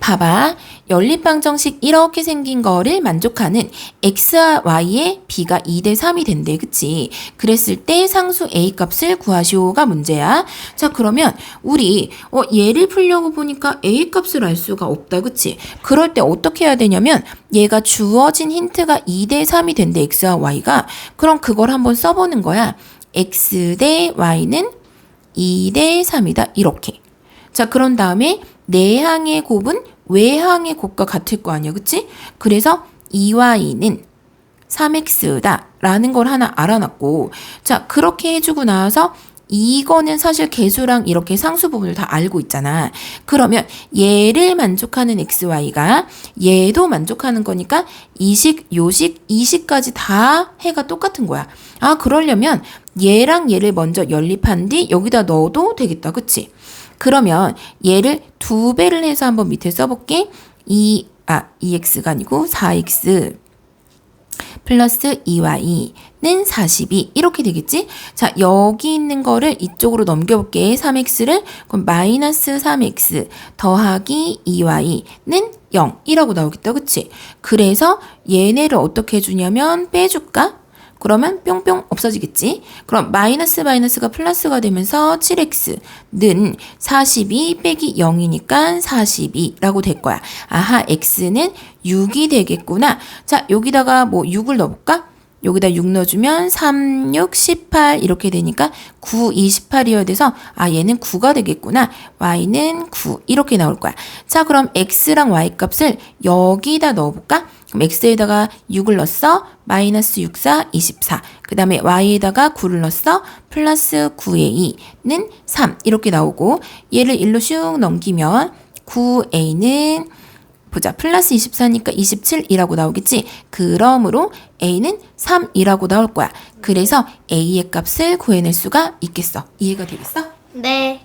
봐봐. 연립방정식 이렇게 생긴 거를 만족하는 x와 y의 b가 2대 3이 된대. 그치? 그랬을 때 상수 a 값을 구하시오가 문제야. 자, 그러면 우리 어, 얘를 풀려고 보니까 a 값을 알 수가 없다. 그치? 그럴 때 어떻게 해야 되냐면 얘가 주어진 힌트가 2대 3이 된대. x와 y가. 그럼 그걸 한번 써보는 거야. x 대 y는 2대 3이다. 이렇게. 자, 그런 다음에 내항의 곱은 외항의 곱과 같을 거 아니야. 그치? 그래서 2와 2는 3x다. 라는 걸 하나 알아놨고. 자, 그렇게 해주고 나서 이거는 사실 개수랑 이렇게 상수 부분을 다 알고 있잖아. 그러면 얘를 만족하는 xy가 얘도 만족하는 거니까 이식, 요식, 이식까지 다 해가 똑같은 거야. 아, 그러려면 얘랑 얘를 먼저 연립한 뒤 여기다 넣어도 되겠다. 그치? 그러면 얘를 두 배를 해서 한번 밑에 써볼게. 2, 아, 2x가 아니고 4x 플러스 2y는 42 이렇게 되겠지? 자 여기 있는 거를 이쪽으로 넘겨볼게 3x를 그럼 마이너스 3x 더하기 2y는 0 이라고 나오겠다 그치? 그래서 얘네를 어떻게 해주냐면 빼줄까? 그러면 뿅뿅 없어지겠지? 그럼 마이너스 마이너스가 플러스가 되면서 7x는 42 빼기 0이니까 42라고 될 거야. 아하, x는 6이 되겠구나. 자, 여기다가 뭐 6을 넣어볼까? 여기다 6 넣어주면 3, 6, 18 이렇게 되니까 9, 28이어야 돼서 아 얘는 9가 되겠구나. y는 9 이렇게 나올 거야. 자 그럼 x랑 y 값을 여기다 넣어볼까? 그럼 x에다가 6을 넣었어. 마이너스 6, 4, 24. 그 다음에 y에다가 9를 넣었어. 플러스 9의 2는 3 이렇게 나오고 얘를 1로 슉 넘기면 9a는 보자. 플러스 24니까 27이라고 나오겠지? 그러므로 a는 3이라고 나올 거야. 그래서 a의 값을 구해낼 수가 있겠어. 이해가 되겠어? 네.